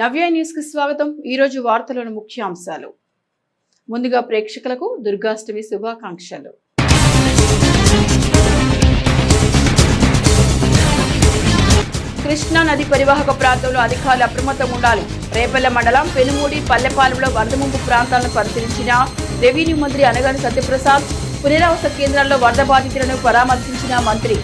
నవ్య న్యూస్కి స్వాగతం. ఈ రోజు వార్తలోని ముఖ్యాంశాలు. ముందుగా ప్రేక్షకులకు దుర్గాష్టమి శుభాకాంక్షలు. కృష్ణా నది పరివాహక ప్రాంతంలో అధికారులు అప్రమత్తం ఉండాలి. రేపల్లె మండలం పెనుమూడి పల్లెపాలెంలో వరద ముంపు ప్రాంతాలను పరిశీలించిన రెవెన్యూ మంత్రి అనగాని సత్యప్రసాద్ పునరావాస కేంద్రాల్లో వరద బాధితులను పరామర్శించిన మంత్రి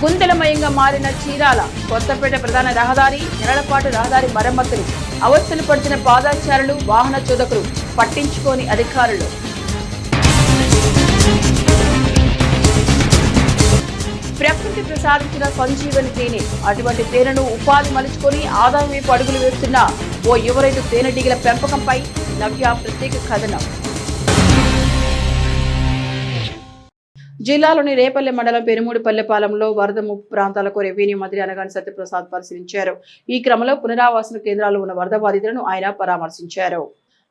గుంతలమయంగా మారిన చీరాల కొత్తపేట ప్రధాన రహదారి నెలలపాటు రహదారి మరమ్మతులు అవస్థలు పడుతున్న పాదాచారులు వాహన చోదకులు పట్టించుకోని అధికారులు. ప్రకృతి ప్రసాదించిన సంజీవని తేనె అటువంటి తేనెను ఉపాధి మలుచుకొని ఆదాయం వైపు అడుగులు వేస్తున్న ఓ యువ రైతు తేనెటీగల పెంపకంపై నవ్య ప్రత్యేక కథనం. జిల్లాలోని రేపల్లె మండలం పెనుమూడిపల్లెపాలెంలో వరద ముప్పు ప్రాంతాలకు రెవెన్యూ మంత్రి అనగాని సత్యప్రసాద్ పరిశీలించారు. ఈ క్రమంలో పునరావాసన కేంద్రాల్లో ఉన్న వరద బాధితులను ఆయన పరామర్శించారు.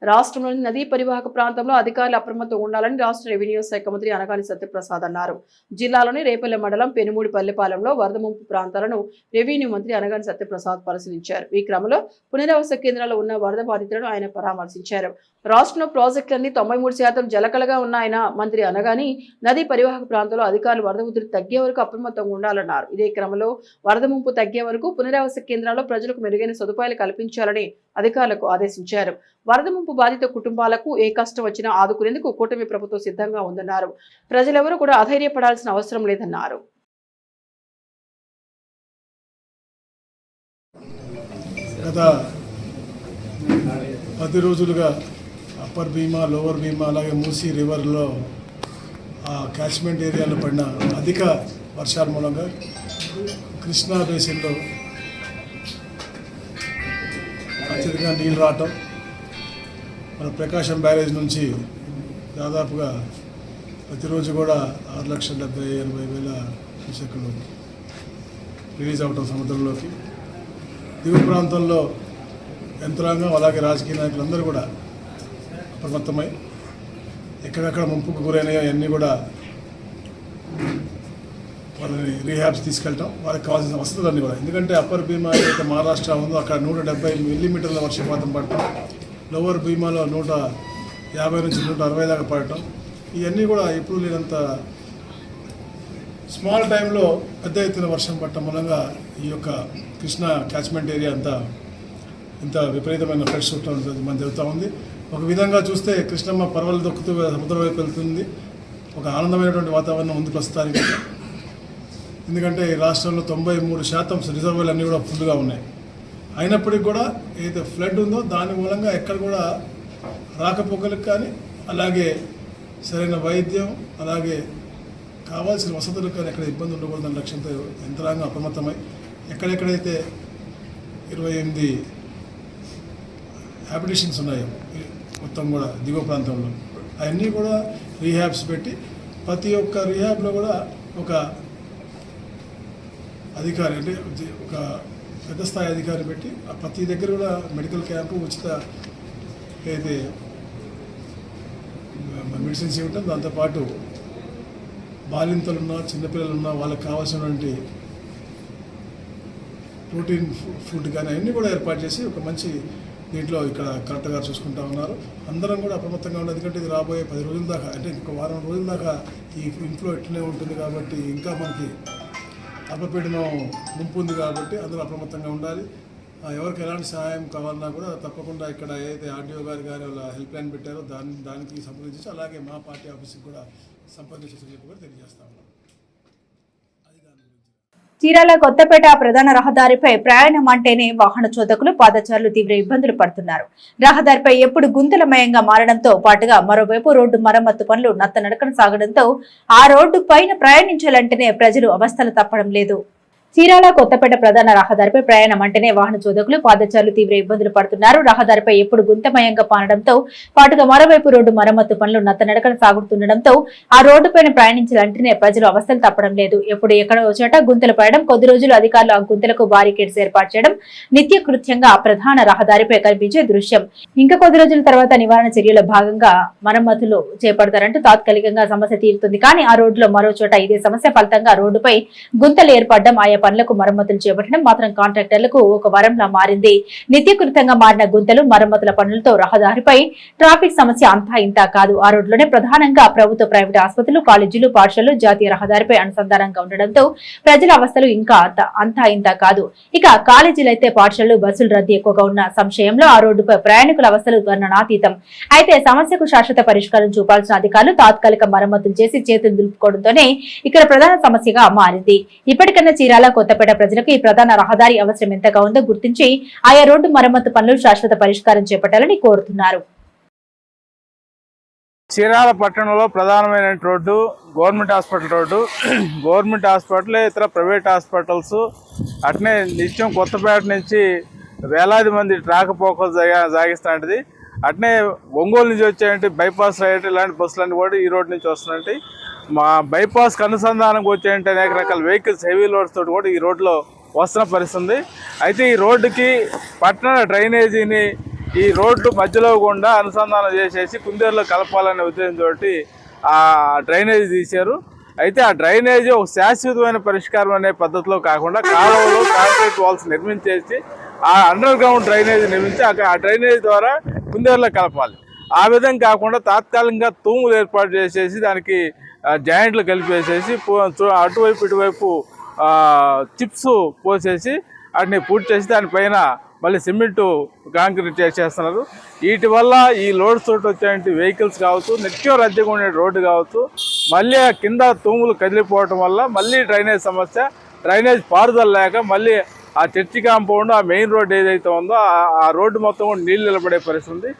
రాష్ట్రంలోని నదీ పరివాహక ప్రాంతంలో అధికారులు అప్రమత్తం ఉండాలని రాష్ట్ర రెవెన్యూ శాఖ మంత్రి అనగాని సత్యప్రసాద్ అన్నారు. జిల్లాలోని రేపల్లె మండలం పెనుమూడి పల్లెపాలెంలో వరద ముంపు ప్రాంతాలను రెవెన్యూ మంత్రి అనగాని సత్యప్రసాద్ పరిశీలించారు. ఈ క్రమంలో పునరావాస కేంద్రాల్లో ఉన్న వరద బాధితులను ఆయన పరామర్శించారు. రాష్ట్రంలో ప్రాజెక్టులన్నీ తొంభై మూడు శాతం జలకలగా ఉన్నాయన మంత్రి అనగాని నదీ పరివాహక ప్రాంతంలో అధికారులు వరద ఉధృతి తగ్గే వరకు అప్రమత్తంగా ఉండాలన్నారు. ఇదే క్రమంలో వరద ముంపు తగ్గే వరకు పునరావాస కేంద్రాల్లో ప్రజలకు మెరుగైన సదుపాయాలు కల్పించాలని అధికారులకు ఆదేశించారు. వరద ముంపు బాధిత కుటుంబాలకు ఏ కష్టం వచ్చినా ఆదుకునేందుకు కూటమి ప్రభుత్వం సిద్ధంగా ఉందన్నారు. ప్రజలెవరూ కూడా అధైర్యపడాల్సిన అవసరం లేదన్నారు. గత పది రోజులుగా అప్పర్ భీమా లోవర్ భీమా అలాగే మూసీ రివర్లో ఆ క్యాచ్మెంట్ ఏరియాలో పడిన అధిక వర్షాల మూలంగా కృష్ణా బేసిన్లో అత్యధికంగా నీళ్ళు రావటం మన ప్రకాశం బ్యారేజ్ నుంచి దాదాపుగా ప్రతిరోజు కూడా ఆరు లక్షల డెబ్బై ఎనభై వేల క్యూసెక్కులు రిలీజ్ అవటం సముద్రంలోకి. దిగువ ప్రాంతంలో యంత్రాంగం అలాగే రాజకీయ నాయకులందరూ కూడా అప్రమత్తమై ఎక్కడెక్కడ ముంపుకు గురైనాయో అవన్నీ కూడా వాళ్ళని రీహాబ్స్ తీసుకెళ్ళటం వాళ్ళకి కావాల్సిన వసతులన్నీ కూడా. ఎందుకంటే అప్పర్ భీమా ఏదైతే మహారాష్ట్ర ఉందో అక్కడ నూట డెబ్బై మిల్లీమీటర్ల వర్షపాతం పడటం లోవర్ భీమాలో నూట యాభై నుంచి నూట అరవై దాకా పడటం ఇవన్నీ కూడా ఎప్పుడు లేనంత స్మాల్ టైంలో పెద్ద ఎత్తున వర్షం పడటం మూలంగా ఈ యొక్క కృష్ణా క్యాచ్మెంట్ ఏరియా అంతా ఇంత విపరీతమైన ఫ్లడ్స్ మన జరుగుతూ ఉంది. ఒక విధంగా చూస్తే కృష్ణమ్మ పర్వలు దొక్కుతూ సముద్రం వైపు వెళ్తుంది. ఒక ఆనందమైనటువంటి వాతావరణం ఉంది ప్రస్తుతానికి. ఎందుకంటే ఈ రాష్ట్రంలో తొంభై మూడు శాతం రిజర్వాయర్లు అన్నీ కూడా ఫుల్గా ఉన్నాయి. అయినప్పటికీ కూడా ఏదైతే ఫ్లడ్ ఉందో దాని మూలంగా ఎక్కడ కూడా రాకపోకలకు కానీ అలాగే సరైన వైద్యం అలాగే కావాల్సిన వసతులకు కానీ ఎక్కడ ఇబ్బంది ఉండకూడదన్న లక్ష్యంతో యంత్రాంగం అప్రమత్తమై ఎక్కడెక్కడైతే ఇరవై ఎనిమిది హ్యాబిటేషన్స్ ఉన్నాయో మొత్తం కూడా దిగువ ప్రాంతంలో. అవన్నీ కూడా రీహాబ్స్ పెట్టి ప్రతి ఒక్క రీహాబ్లో కూడా ఒక అధికారి అంటే ఒక పెద్ద స్థాయి అధికారి పెట్టి ఆ ప్రతి దగ్గర కూడా మెడికల్ క్యాంపు ఉచిత ఏదైతే మెడిసిన్స్ ఇవ్వటం దాంతోపాటు బాలింతలున్నా చిన్నపిల్లలున్నా వాళ్ళకి కావాల్సినటువంటి ప్రోటీన్ ఫుడ్ కానీ అన్నీ కూడా ఏర్పాటు చేసి ఒక మంచి దీంట్లో ఇక్కడ కరెక్ట్గా చూసుకుంటా ఉన్నారు. అందరం కూడా అప్రమత్తంగా ఉండాలి. ఎందుకంటే ఇది రాబోయే పది రోజుల దాకా అంటే ఇంకొక వారం రోజుల దాకా ఈ ఇన్ఫ్లో ఎట్లనే ఉంటుంది కాబట్టి ఇంకా మనకి అల్పపీడనం ముంపు ఉంది కాబట్టి అందరూ అప్రమత్తంగా ఉండాలి. ఎవరికి ఎలాంటి సహాయం కావాలన్నా కూడా తప్పకుండా ఇక్కడ ఏదైతే ఆర్డీఓ గారు గారి వాళ్ళ హెల్ప్ లైన్ పెట్టారో దాని దానికి సంప్రదించి అలాగే మా పార్టీ ఆఫీస్కి కూడా సంప్రదించి చెప్పి కూడా తెలియజేస్తా ఉన్నాం. చీరాల కొత్తపేట ప్రధాన రహదారిపై ప్రయాణం అంటేనే వాహన చోదకులు పాదచారులు తీవ్ర ఇబ్బందులు పడుతున్నారు. రహదారిపై ఎప్పుడు గుంతలమయంగా మారడంతో పాటుగా మరోవైపు రోడ్డు మరమ్మత్తు పనులు నత్తనడకన సాగడంతో ఆ రోడ్డు పైన ప్రయాణించాలంటేనే ప్రజలు అవస్థలు తప్పడం లేదు. చీరాల కొత్తపేట ప్రధాన రహదారిపై ప్రయాణం అంటేనే వాహన చోదకులు పాదచారులు తీవ్ర ఇబ్బందులు పడుతున్నారు. రహదారిపై ఎప్పుడు గుంతమయంగా పానడంతో పాటుగా మరోవైపు రోడ్డు మరమ్మతు పనులు నత్తనడకన సాగుతుండటంతో ఆ రోడ్డుపైన ప్రయాణించాలంటేనే ప్రజలు అవస్థలు తప్పడం లేదు. ఎప్పుడు ఎక్కడ చోట గుంతలు పడడం కొద్ది రోజులు అధికారులు ఆ గుంతలకు బారికేడ్స్ ఏర్పాటు చేయడం నిత్య కృత్యంగా ప్రధాన రహదారిపై కనిపించే దృశ్యం. ఇంకా కొద్ది రోజుల తర్వాత నివారణ చర్యల భాగంగా మరమ్మతులు చేపడతారంటూ తాత్కాలికంగా సమస్య తీరుతుంది. కానీ ఆ రోడ్డులో మరో చోట ఇదే సమస్య. ఫలితంగా రోడ్డుపై గుంతలు ఏర్పడడం ఆయా పనులకు మరమ్మతులు చేపట్టడం మాత్రం కాంట్రాక్టర్లకు ఒక వరంలా మారింది. నిత్యకృతంగా మారిన గుంతలు మరమ్మతుల పనులతో రహదారిపై ట్రాఫిక్ సమస్య అంతా ఇంతా కాదు. ఆ రోడ్లోనే ప్రధానంగా ప్రభుత్వ ప్రైవేట్ ఆసుపత్రులు కాలేజీలు పాఠశాలలు జాతీయ రహదారిపై అనుసంధానంగా ఉండడంతో ప్రజల అవస్థలు ఇంకా అంత- అంతా ఇంతా కాదు. ఇక కాలేజీలు అయితే పాఠశాలలు బస్సులు రద్దీ ఎక్కువగా ఉన్న సంశయంలో ఆ రోడ్డుపై ప్రయాణికుల అవస్థలు వర్ణనాతీతం. అయితే సమస్యకు శాశ్వత పరిష్కారం చూపాల్సిన అధికారులు తాత్కాలిక మరమ్మతులు చేసి చేతులు దులుపుకోవడంతోనే ఇక్కడ ప్రధాన సమస్యగా మారింది. ఇప్పటికన్నా చీరాల కొత్తపేట ప్రజలకు ఈ ప్రధాన రహదారి అవసరం ఎంతగా ఉందో గుర్తించి ఆయా రోడ్డు మరమ్మతు పనులు శాశ్వత పరిష్కారం చేపట్టాలని కోరుతున్నారు. చీరాల పట్టణంలో ప్రధానమైన road government hospital road. Government hospital ఇతర ప్రైవేట్ హాస్పిటల్స్. అట్నే నిత్యం కొత్తపేట నుంచి వేలాది మంది రాకపోకలు సాగిస్తున్నది అట్నే ఒంగోలు నుంచి వచ్చేటి బైపాస్ రైట్ ఇలాంటి బస్సులన్నీ కూడా ఈ రోడ్ నుంచి వస్తున్నాయి మా బైపాస్కి అనుసంధానంకి వచ్చేటి అనేక రకాల వెహికల్స్ హెవీ లోడ్స్ తోటి కూడా ఈ రోడ్లో వస్తున్న పరిస్థితి అయితే ఈ రోడ్డుకి పట్టణ డ్రైనేజీని ఈ రోడ్డు మధ్యలో గుండా అనుసంధానం చేసేసి కుందేరులో కలపాలనే ఉద్దేశంతో ఆ డ్రైనేజ్ తీశారు. అయితే ఆ డ్రైనేజీ ఒక శాశ్వతమైన పరిష్కారం అనే పద్ధతిలో కాకుండా కాలువలు కాంక్రీట్ వాల్స్ నిర్మించేసి ఆ అండర్ గ్రౌండ్ డ్రైనేజ్ నిర్మించి ఆ- ఆ డ్రైనేజ్ ద్వారా కుందేరులో కలపాలి. ఆ విధంగా కాకుండా తాత్కాలికంగా తూములు ఏర్పాటు చేసేసి దానికి జాయింట్లు కలిపేసేసి పో- అటువైపు ఇటువైపు చిప్స్ పోసేసి వాటిని పూర్తి చేసి దానిపైన మళ్ళీ సిమెంటు కాంక్రీట్ చేసేస్తున్నారు. వీటి వల్ల ఈ లోడ్ తోటి వచ్చేటువంటి వెహికల్స్ కావచ్చు నిత్యం రద్దీగా ఉండే రోడ్డు కావచ్చు మళ్ళీ కింద తూములు కదిలిపోవటం వల్ల మళ్ళీ డ్రైనేజ్ సమస్య డ్రైనేజ్ పారుదల లేక మళ్ళీ ఆ చర్చి కాంపౌండ్ ఆ మెయిన్ రోడ్ ఏదైతే ఉందో ఆ- రోడ్డు మొత్తం కూడా నిలబడే పరిస్థితి ఉంది.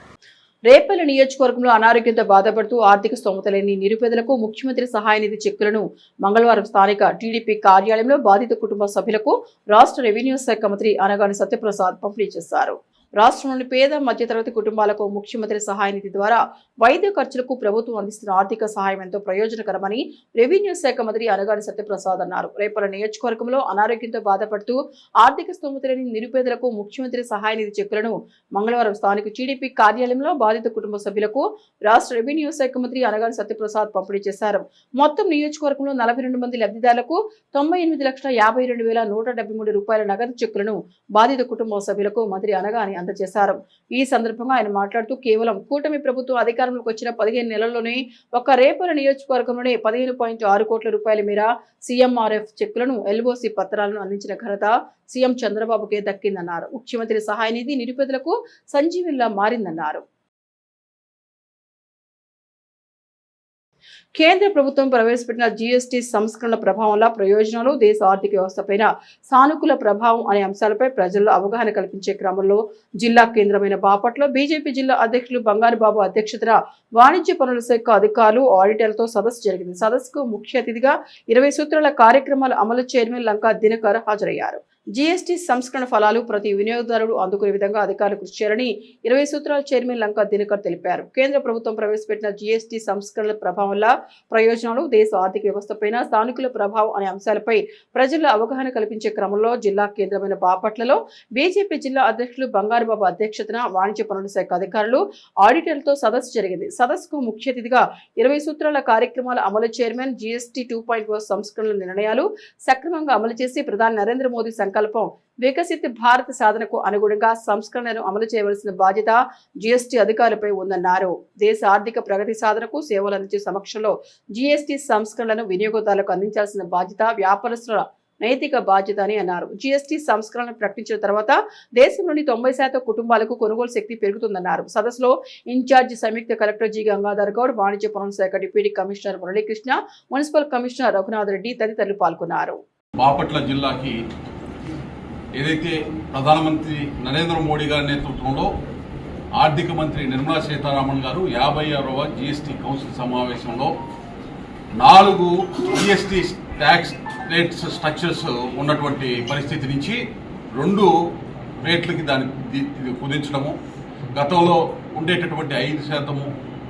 రేపల్లి నియోజకవర్గంలో అనారోగ్యంతో బాధపడుతూ ఆర్థిక స్తోమత లేని నిరుపేదలకు ముఖ్యమంత్రి సహాయ నిధి చెక్కులను మంగళవారం స్థానిక టీడీపీ కార్యాలయంలో బాధిత కుటుంబ సభ్యులకు రాష్ట్ర రెవెన్యూ శాఖ మంత్రి అనగాని సత్యప్రసాద్ పంపిణీ చేశారు. రాష్ట్రంలోని పేద మధ్యతరగతి కుటుంబాలకు ముఖ్యమంత్రి సహాయ నిధి ద్వారా వైద్య ఖర్చులకు ప్రభుత్వం అందిస్తున్న ఆర్థిక సహాయం ఎంతో ప్రయోజనకరమని రెవెన్యూ శాఖ మంత్రి అనగాని సత్యప్రసాద్ అన్నారు. రేపల నియోజకవర్గంలో అనారోగ్యంతో బాధపడుతూ ఆర్థిక స్తోమత లేని నిరుపేదలకు ముఖ్యమంత్రి సహాయ నిధి చెక్కులను మంగళవారం స్థానిక టీడీపీ కార్యాలయంలో బాధిత కుటుంబ సభ్యులకు రాష్ట్ర రెవెన్యూ శాఖ మంత్రి అనగాని సత్యప్రసాద్ పంపిణీ చేశారు. మొత్తం నియోజకవర్గంలో నలభై రెండు మంది లబ్ధిదారులకు తొంభై ఎనిమిది లక్షల యాభై రెండు వేల నూట మూడు రూపాయల నగదు చెక్కులను బాధిత కుటుంబ సభ్యులకు మంత్రి అనగాని అందజేశారు. ఈ సందర్భంగా ఆయన మాట్లాడుతూ కేవలం కూటమి ప్రభుత్వం అధికారంలోకి వచ్చిన పదిహేను నెలల్లోనే ఒక రేపల నియోజకవర్గంలోనే పదిహేను పాయింట్ ఆరు కోట్ల రూపాయల మేర సీఎంఆర్ఎఫ్ చెక్కులను ఎల్ఓసి పత్రాలను అందించిన ఘనత సీఎం చంద్రబాబుకే దక్కిందన్నారు. ముఖ్యమంత్రి సహాయ నిధి నిరుపేదలకు సంజీవిలా మారిందన్నారు. కేంద్ర ప్రభుత్వం ప్రవేశపెట్టిన జీఎస్టీ సంస్కరణ ప్రభావంలో ప్రయోజనాలు దేశ ఆర్థిక వ్యవస్థపైన సానుకూల ప్రభావం అనే అంశాలపై ప్రజల్లో అవగాహన కల్పించే క్రమంలో జిల్లా కేంద్రమైన బాపట్లో బీజేపీ జిల్లా అధ్యక్షులు బంగారుబాబు అధ్యక్షతన వాణిజ్య పనుల శాఖ అధికారులు ఆడిటర్లతో సదస్సు జరిగింది. సదస్సుకు ముఖ్య అతిథిగా ఇరవై సూత్రాల కార్యక్రమాల అమలు చైర్మన్ లంకా దినకర్ హాజరయ్యారు. జీఎస్టీ సంస్కరణ ఫలాలు ప్రతి వినియోగదారుడు అందుకునే విధంగా అధికారులు కృషి చేయాలని ఇరవై సూత్రాల చైర్మన్ లంకా దినకర్ తెలిపారు. కేంద్ర ప్రభుత్వం ప్రవేశపెట్టిన జీఎస్టీ సంస్కరణల ప్రభావం వల్ల ప్రయోజనాలు దేశ ఆర్థిక వ్యవస్థపైన స్థానికుల ప్రభావం అనే అంశాలపై ప్రజల్లో అవగాహన కల్పించే క్రమంలో జిల్లా కేంద్రమైన బాపట్లలో బీజేపీ జిల్లా అధ్యక్షులు బంగారుబాబు అధ్యక్షతన వాణిజ్య పనుల శాఖ అధికారులు ఆడిటర్లతో సదస్సు జరిగింది. సదస్సుకు ముఖ్య అతిథిగా ఇరవై సూత్రాల కార్యక్రమాల అమలు చైర్మన్ జీఎస్టీ టూ పాయింట్ సంస్కరణల నిర్ణయాలు సక్రమంగా అమలు చేసి ప్రధాని నరేంద్ర మోదీ సంకల్పం వికసిత్ భారత్ సాధనకు అనుగుణంగా సంస్కరణలను అమలు చేయవలసిన బాధ్యత జీఎస్టీ అధికారులపై ఉందన్నారు. దేశ ఆర్థిక ప్రగతి సాధనకు సేవలు అందించే సమక్షంలో జీఎస్టీ సంస్కరణలను వినియోగదారులకు అందించాల్సిన బాధ్యత వ్యాపారస్తుల నైతిక బాధ్యత అని అన్నారు. జీఎస్టీ సంస్కరణలు ప్రకటించిన తర్వాత దేశంలోని తొంభై శాతం కుటుంబాలకు కొనుగోలు శక్తి పెరుగుతుందన్నారు. సదస్సులో ఇన్ఛార్జి సంయుక్త కలెక్టర్ జి గంగాధర్ గౌడ్ వాణిజ్య పనుల శాఖ deputy commissioner Muralikrishna municipal commissioner Raghunath Reddy తదితరులు పాల్గొన్నారు. బాపట్ల జిల్లాకి ఏదైతే ప్రధానమంత్రి నరేంద్ర మోడీ గారి నేతృత్వంలో ఆర్థిక మంత్రి నిర్మలా సీతారామన్ గారు యాభై ఆరవ జీఎస్టీ కౌన్సిల్ సమావేశంలో నాలుగు జిఎస్టీ ట్యాక్స్ రేట్స్ స్ట్రక్చర్స్ ఉన్నటువంటి పరిస్థితి నుంచి రెండు రేట్లకి దాన్ని కుదించడము. గతంలో ఉండేటటువంటి ఐదు శాతము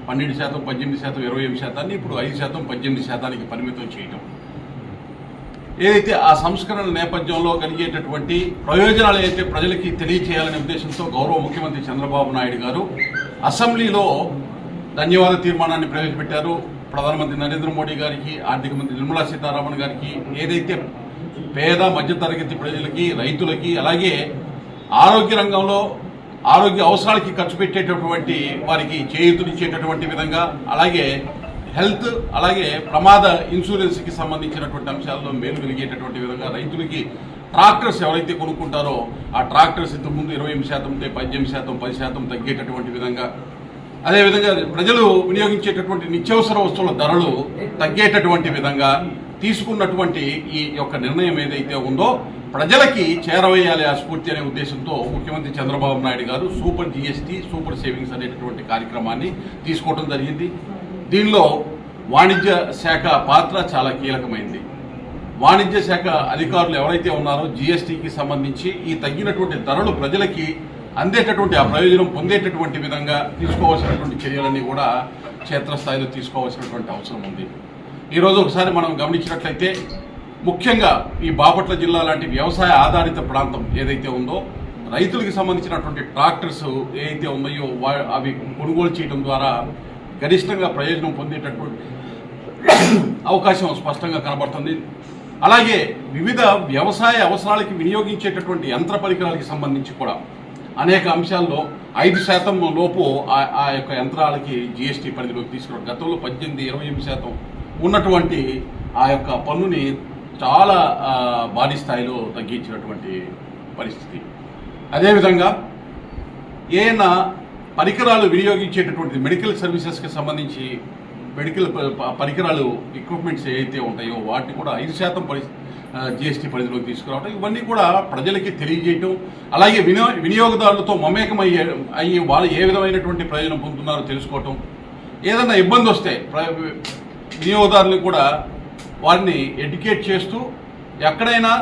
పన్నెండు శాతం పద్దెనిమిది శాతం ఇరవై ఏడు శాతాన్ని ఇప్పుడు ఐదు శాతం పద్దెనిమిది శాతానికి పరిమితం చేయటం. ఏదైతే ఆ సంస్కరణ నేపథ్యంలో కలిగేటటువంటి ప్రయోజనాలు అయితే ప్రజలకి తెలియచేయాలనే ఉద్దేశంతో గౌరవ ముఖ్యమంత్రి చంద్రబాబు నాయుడు గారు అసెంబ్లీలో ధన్యవాద తీర్మానాన్ని ప్రవేశపెట్టారు. ప్రధానమంత్రి నరేంద్ర మోడీ గారికి ఆర్థిక మంత్రి నిర్మలా సీతారామన్ గారికి ఏదైతే పేద మధ్యతరగతి ప్రజలకి రైతులకి అలాగే ఆరోగ్య రంగంలో ఆరోగ్య అవసరాలకి ఖర్చు పెట్టేటటువంటి వారికి చేయూతనిచ్చేటటువంటి విధంగా అలాగే హెల్త్ అలాగే ప్రమాద ఇన్సూరెన్స్కి సంబంధించినటువంటి అంశాల్లో మేలు కలిగేటటువంటి విధంగా రైతులకి ట్రాక్టర్స్ ఎవరైతే కొనుక్కుంటారో ఆ ట్రాక్టర్స్ ఇంతకుముందు ఇరవై ఎనిమిది శాతం ఉంటే పద్దెనిమిది శాతం పది శాతం తగ్గేటటువంటి విధంగా అదేవిధంగా ప్రజలు వినియోగించేటటువంటి నిత్యావసర వస్తువుల ధరలు తగ్గేటటువంటి విధంగా తీసుకున్నటువంటి ఈ యొక్క నిర్ణయం ఏదైతే ఉందో ప్రజలకి చేరవేయాలి ఆ స్ఫూర్తి అనే ఉద్దేశంతో ముఖ్యమంత్రి చంద్రబాబు నాయుడు గారు సూపర్ జిఎస్టీ సూపర్ సేవింగ్స్ అనేటటువంటి కార్యక్రమాన్ని తీసుకోవడం జరిగింది. దీనిలో వాణిజ్య శాఖ పాత్ర చాలా కీలకమైంది. వాణిజ్య శాఖ అధికారులు ఎవరైతే ఉన్నారో జీఎస్టీకి సంబంధించి ఈ తగ్గినటువంటి ధరలు ప్రజలకి అందేటటువంటి ఆ ప్రయోజనం పొందేటటువంటి విధంగా తీసుకోవాల్సినటువంటి చర్యలన్నీ కూడా క్షేత్రస్థాయిలో తీసుకోవాల్సినటువంటి అవసరం ఉంది. ఈరోజు ఒకసారి మనం గమనించినట్లయితే ముఖ్యంగా ఈ బాపట్ల జిల్లా లాంటి వ్యవసాయ ఆధారిత ప్రాంతం ఏదైతే ఉందో రైతులకు సంబంధించినటువంటి ట్రాక్టర్స్ ఏదైతే ఉన్నాయో వా- అవి కొనుగోలు చేయడం ద్వారా గరిష్టంగా ప్రయోజనం పొందేటటువంటి అవకాశం స్పష్టంగా కనబడుతుంది. అలాగే వివిధ వ్యవసాయ అవసరాలకి వినియోగించేటటువంటి యంత్ర పరికరాలకి సంబంధించి కూడా అనేక అంశాల్లో ఐదు శాతం లోపు ఆ- ఆ యొక్క యంత్రాలకి జిఎస్టీ పరిధిలోకి తీసుకురావడం. గతంలో పద్దెనిమిది ఇరవై ఎనిమిది శాతం ఉన్నటువంటి ఆ యొక్క పన్నుని చాలా భారీ స్థాయిలో తగ్గించినటువంటి పరిస్థితి. అదేవిధంగా ఏనా పరికరాలు వినియోగించేటటువంటి మెడికల్ సర్వీసెస్కి సంబంధించి మెడికల్ పరికరాలు ఎక్విప్మెంట్స్ ఏవైతే ఉంటాయో వాటిని కూడా ఐదు శాతం పరి జిఎస్టీ పరిధిలోకి తీసుకురావడం ఇవన్నీ కూడా ప్రజలకి తెలియజేయటం అలాగే వినియో వినియోగదారులతో మమేకం అయ్యే అయ్యి వాళ్ళు ఏ విధమైనటువంటి ప్రయోజనం పొందుతున్నారో తెలుసుకోవటం. ఏదైనా ఇబ్బంది వస్తే వినియోగదారులు వినియోగదారులకు కూడా వారిని ఎడ్యుకేట్ చేస్తూ ఎక్కడైనా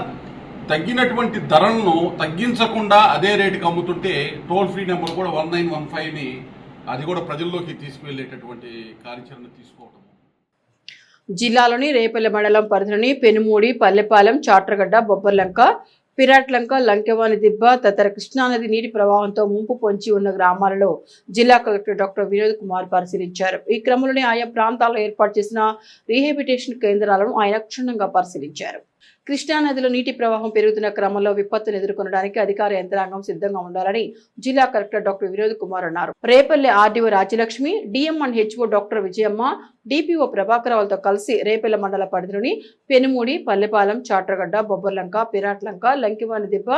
తగ్గినటువంటి ధరలను తగ్గించకుండా అదే రేటుకి అమ్ముతుంటే టోల్ ఫ్రీ నెంబర్ కూడా వన్ నైన్ వన్ ఫైవ్ని అది కూడా ప్రజల్లోకి తీసుకువెళ్ళేటటువంటి కార్యాచరణ తీసుకోవటం జిల్లాలోని రేపల్లె మండలం పరిధిలోని పెనుమూడి పల్లెపాలెం చాట్రగడ్డ బొబ్బర్లంక పిరాట్లంక లంకెవాని దిబ్బ తదితర కృష్ణానది నీటి ప్రవాహంతో ముంపు పొంచి ఉన్న గ్రామాలలో జిల్లా కలెక్టర్ డాక్టర్ వినోద్ కుమార్ పరిశీలించారు. ఈ క్రమంలోనే ఆయా ప్రాంతాల్లో ఏర్పాటు చేసిన రీహాబిటేషన్ కేంద్రాలను ఆయన క్షుణ్ణంగా పరిశీలించారు. కృష్ణానదిలో నీటి ప్రవాహం పెరుగుతున్న క్రమంలో విపత్తును ఎదుర్కొనడానికి అధికార యంత్రాంగం సిద్ధంగా ఉండాలని జిల్లా కలెక్టర్ డాక్టర్ వినోద్ కుమార్ అన్నారు. Repalle RDO Rajyalakshmi DM and HO doctor Vijayamma DPO ప్రభాకరరావులతో కలిసి రేపల్లె మండల పరిధిలోని పెనుమూడి పల్లెపాలెం చాట్రగడ్డ బొబ్బర్లంక పిరాట్లంక లంకివాని దిబ్బ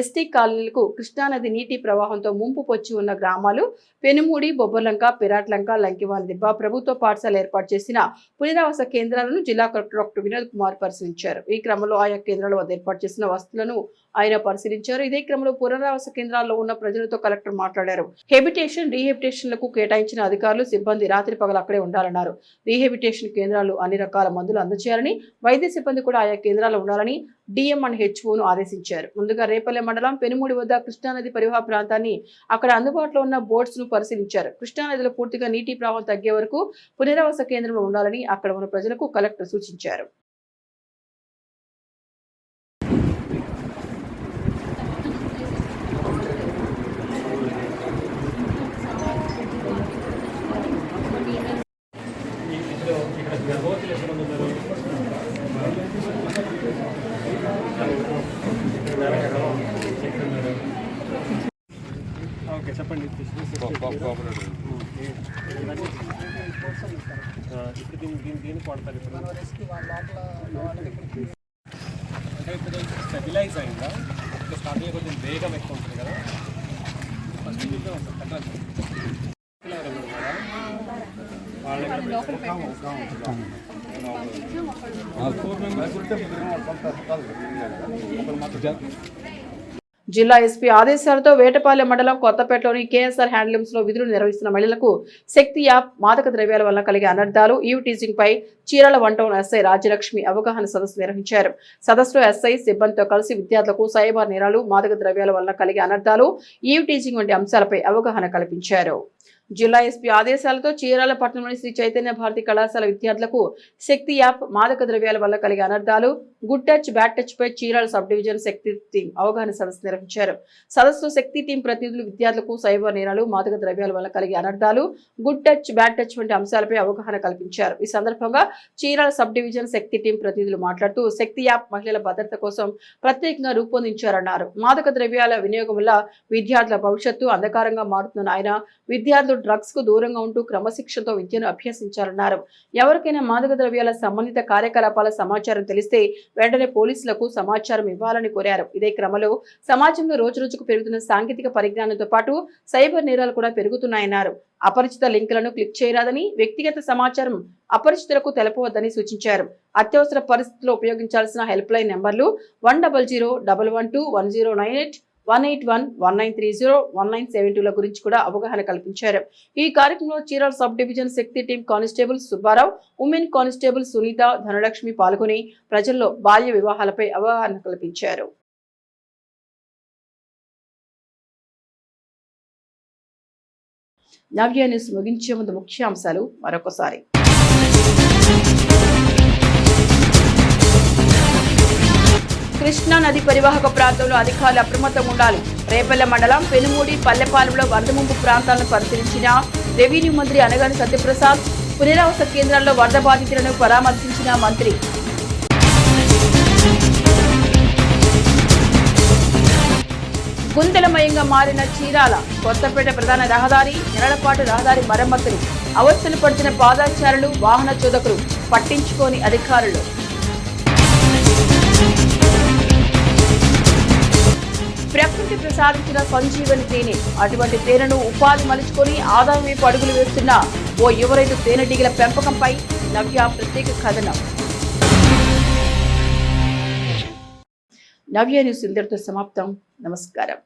ఎస్టీ కాలనీలకు కృష్ణానది నీటి ప్రవాహంతో ముంపు పొచ్చి ఉన్న గ్రామాలు పెనుమూడి బొబ్బర్లంక పిరాట్లంక లంకివాని దిబ్బ ప్రభుత్వ పాఠశాల ఏర్పాటు చేసిన పునరావాస కేంద్రాలను జిల్లా కలెక్టర్ డాక్టర్ వినోద్ కుమార్ పరిశీలించారు. ఈ క్రమంలో ఆయా కేంద్రాల వద్ద ఏర్పాటు చేసిన వసతులను ఆయన పరిశీలించారు. ఇదే క్రమంలో పునరావాస కేంద్రాల్లో ఉన్న ప్రజలతో కలెక్టర్ మాట్లాడారు. హెబిటేషన్ రీహెబిటేషన్లకు కేటాయించిన అధికారులు సిబ్బంది రాత్రి పగలు అక్కడే ఉండాలన్నారు. రీహెబిటేషన్ కేంద్రాలు అన్ని రకాల మందులు అందజేయాలని వైద్య సిబ్బంది కూడా ఆయా కేంద్రాలు ఉండాలని డిఎం అండ్ హెచ్ఓను ఆదేశించారు. ముందుగా రేపల్లె మండలం పెనుమూడి వద్ద కృష్ణానది పరివాహ ప్రాంతాన్ని అక్కడ అందుబాటులో ఉన్న బోట్స్ను పరిశీలించారు. కృష్ణానదిలో పూర్తిగా నీటి ప్రవాహం తగ్గే వరకు పునరావాస కేంద్రంలో ఉండాలని అక్కడ ఉన్న ప్రజలకు కలెక్టర్ సూచించారు. ఇప్పుడు దీన్ని దీన్ని దీన్ని కొడతారు ఇప్పుడు అంటే ఇప్పుడు స్టెబిలైజ్ అయిందా అంటే స్టార్టింగ్ కొంచెం వేగం ఎక్కువ ఉంటుంది కదా ఫస్ట్ చూద్దాం ఒకసారి మాత్రం జిల్లా ఎస్పీ ఆదేశాలతో వేటపాలెం మండలం కొత్తపేటలోని కేఎస్ఆర్ హ్యాండ్లూమ్స్లో విధులు నిర్వహిస్తున్న మహిళలకు శక్తి యాప్ మాదక ద్రవ్యాల వల్ల కలిగే అనర్థాలు ఈవ్ టీజింగ్ పై Chirala one town SI Rajyalakshmi అవగాహన సదస్సు నిర్వహించారు. సదస్సులో ఎస్ఐ సిబ్బందితో కలిసి విద్యార్థులకు సైబర్ నేరాలు మాదక ద్రవ్యాల వల్ల కలిగే అనర్థాలు ఈవ్ టీజింగ్ వంటి అంశాలపై అవగాహన కల్పించారు. జిల్లా ఎస్పీ ఆదేశాలతో చీరాల పట్టణంలోని శ్రీ చైతన్య భారతి కళాశాల విద్యార్థులకు శక్తి యాప్ మాదక ద్రవ్యాల వల్ల కలిగే అనర్థాలు గుడ్ టచ్ బ్యాడ్ టచ్ పై Chirala sub division Shakti team అవగాహన సదస్సు నిర్వహించారు. సదస్సులో శక్తి టీం ప్రతినిధులు విద్యార్థులకు సైబర్ నేరాలు మాదక ద్రవ్యాల వల్ల కలిగే అనర్థాలు గుడ్ టచ్ బ్యాడ్ టచ్ వంటి అంశాలపై అవగాహన కల్పించారు. ఈ సందర్భంగా Chirala sub division Shakti team ప్రతినిధులు మాట్లాడుతూ శక్తి యాప్ మహిళల భద్రత కోసం ప్రత్యేకంగా రూపొందించారన్నారు. మాదక ద్రవ్యాల వినియోగం వల్ల విద్యార్థుల భవిష్యత్తు అంధకారంగా మారుతున్న ఆయన విద్యార్థులు డ్రగ్స్కు దూరంగా ఉంటూ క్రమశిక్షణతో విద్యను అభ్యసించాలన్నారు. ఎవరికైనా మాదక ద్రవ్యాల సంబంధిత కార్యకలాపాల సమాచారం తెలిస్తే వెంటనే పోలీసులకు సమాచారం ఇవ్వాలని కోరారు. ఇదే క్రమంలో సమాజంలో రోజురోజుకు పెరుగుతున్న సాంకేతిక పరిజ్ఞానంతో పాటు సైబర్ నేరాలు కూడా పెరుగుతున్నాయన్నారు. అపరిచిత లింకులను క్లిక్ చేయరాదని వ్యక్తిగత సమాచారం అపరిచితులకు తెలపవద్దని సూచించారు. అత్యవసర పరిస్థితుల్లో ఉపయోగించాల్సిన హెల్ప్ లైన్ నెంబర్లు one double zero double one two one zero nine eight one eight one one nine three zero one nine seven టూల గురించి కూడా అవగాహన కల్పించారు. ఈ కార్యక్రమంలో Chirala sub division Shakti team constable Subbarao women constable Sunitha Dhanalakshmi పాల్గొని ప్రజల్లో బాల్య వివాహాలపై అవగాహన కల్పించారు. నవ్య న్యూస్ ముగించే ముందు ముఖ్యాంశాలు మరొకసారి. కృష్ణా నది పరివాహక ప్రాంతంలో అధికారులు అప్రమత్తంగా ఉండాలి. రేపల్లె మండలం పెనుమూడి పల్లెపాలెంలో వరద ముంపు ప్రాంతాలను పరిశీలించిన రెవెన్యూ మంత్రి అనగాని సత్యప్రసాద్ పునరావాస కేంద్రాల్లో వరద బాధితులను పరామర్శించిన మంత్రి. గుంతలమయంగా మారిన చీరాల కొత్తపేట ప్రధాన రహదారి నెలలపాటు రహదారి మరమ్మతులు. అవస్థలు పడుతున్న పాదాచారులు వాహన చోదకులు పట్టించుకోని అధికారులు. ప్రకృతి ప్రసాదించిన సంజీవని తేనె. అటువంటి తేనెను ఉపాధి మలుచుకొని ఆదాయం వైపు అడుగులు వేస్తున్న ఓ యువ రైతు తేనెటీగల పెంపకంపై నవ్య ప్రత్యేక కథనం. నవ్య న్యూస్ ఇందరితో సమాప్తం. నమస్కారం.